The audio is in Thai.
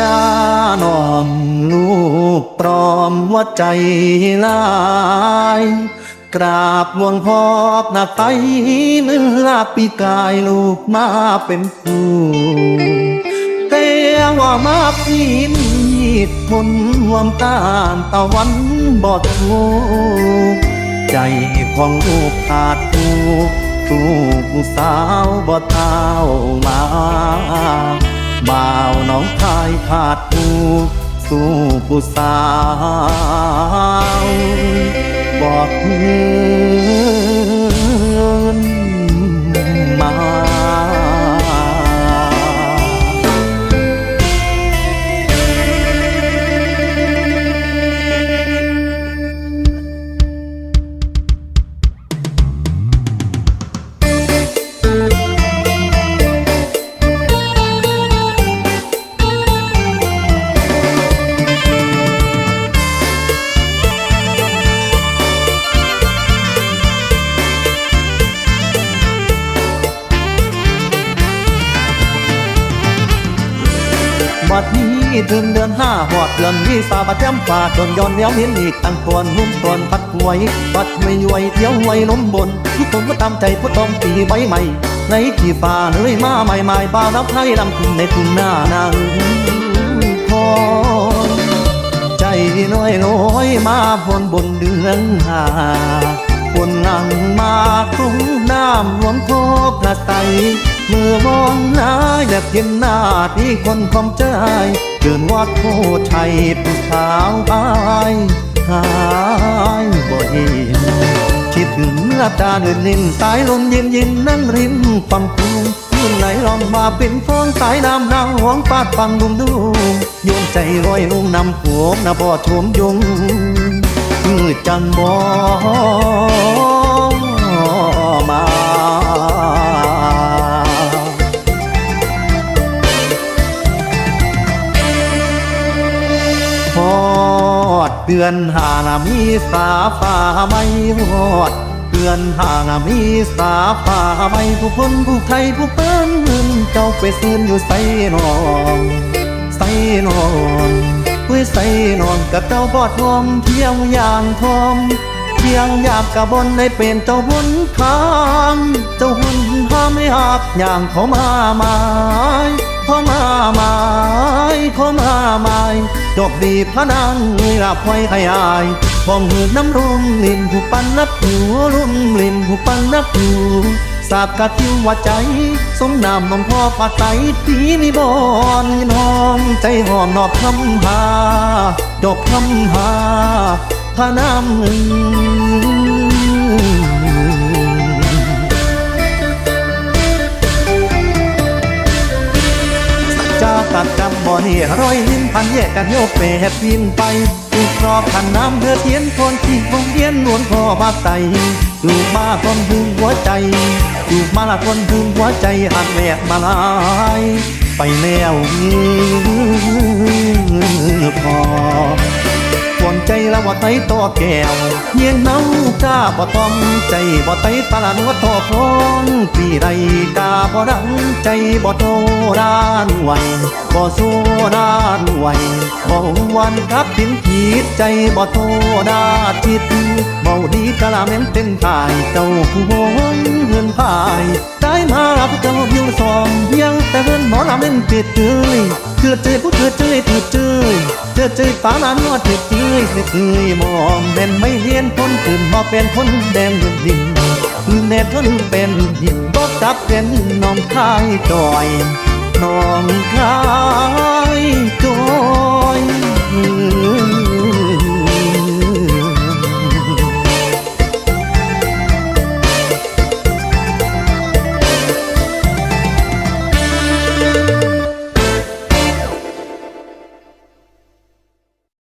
นานอมลูกปลอมว่าใจลายกราบหลวงพ่อหน้าไตเมื่อปีกายลูกมาเป็นผู้แต่ว่ามาปีนทนวมต้านตะวันบอดทูใจของลูกขาดผู้สู้ผู้สาวบ่เท้ามา บ่าวน้องชายขาดผู้สู้ผู้สาว บอกเธอ บัดนี้ถึงเดือนห้าหอดเดือนวิสาบัดย้ำฝ่าจนย้อนเลี้ยวเห็นอีกตั้งควรหุ้มตวนพัดหวยบัดไม่ไหวยเที่ยวไหวล้มบนทุกคนก็ตามใจผู้ต้องปีใบใหม่ ในที่ฝ่าเลยมาใหม่ใหม่บ่าวนับไทยลำคุณในทุ่งหน้านางพรใจน้อยน้อยมาพนบนเดือนห้าคนนั่งมาทุ่งน้ำรวมโทพระไต เมื่อมองหน้าอยากเห็นหน้าที่คนความใจเดินวัดโพชัยผู้สาวอายหายบ่เห็นคิดถึงหน้าตาเดินนินสายลมเย็นเย็นนั่งริมฝั่งคูยิ่งไหลลองมาเป็นฟองสายน้ำนางหวงปาดฟังดุมดุมโยนใจลอยลงนำหัวนาบ่อชมยงมือจังบ่ เดือนหานามีสาฟ้าไม่ฮอดเดือนหานามีสาฟ้าไม่ผู้คนผู้ไทยผู้เปิ้นเงินเจ้าไปซื้นอยู่ใส่นอนใส่นอนเพื่อใส่นอนกับเจ้าบอดทอมเที่ยงอย่างทอมเที่ยงอยากกับบนได้เป็นเจ้าบุญทาง เจ้าหุ่นห้ามไม่หักอย่างเขามามา ม้ดอกดีพระนางลาบไว้ขยายพองหืดน้ำรุ่มลินผู้ปันนับผิวรุ่มลินผู้ปันนับผิวสาบกะทิวว่าใจ สมนามนมพ่อปาไตปีมีบอนน้องใจหอมนอบคำหาดอกคำหาพระนามจ้าตัดจำ อนี่ร้อยลิ้นพันแยกกันโยกเปแหบพินไปถูกรอบขันน้ำเธอเทียนคนที่วงเวียนนวลพ่อมาไตลูกมาคนหึงหัวใจลูกมาละคนหึงหัวใจหักแหลกมาลายไปแล้วพอ ใจละว่าไตตัวแก้วเยียงเนาจ้าบ่ต้องใจบ่ไตตาลานวัดทอพรปีใดกาบ่ดังใจบ่โตด้านไหวบ่สู้ด้านไหวบ่หวันครับพินขีดใจบ่โตด้านทิศเบาดีกะลาเม้นเป็นทายเจ้าผู้บนเงินพายได้มารับเจ้าเพียงสองยังแต่เงินหมอลำเล่นเปียดเจยเถื่อเจยผู้เถื่อเจยเถื่อเจย เธอเจยฟ้านานวดเถื่อเจยไม่เคยมองแม่นไม่เลียนคนตื่นมาเป็นคนแดงดินดินแน่ทนเป็นหินบอกจับเป็นน้องคายจอยน้องคาย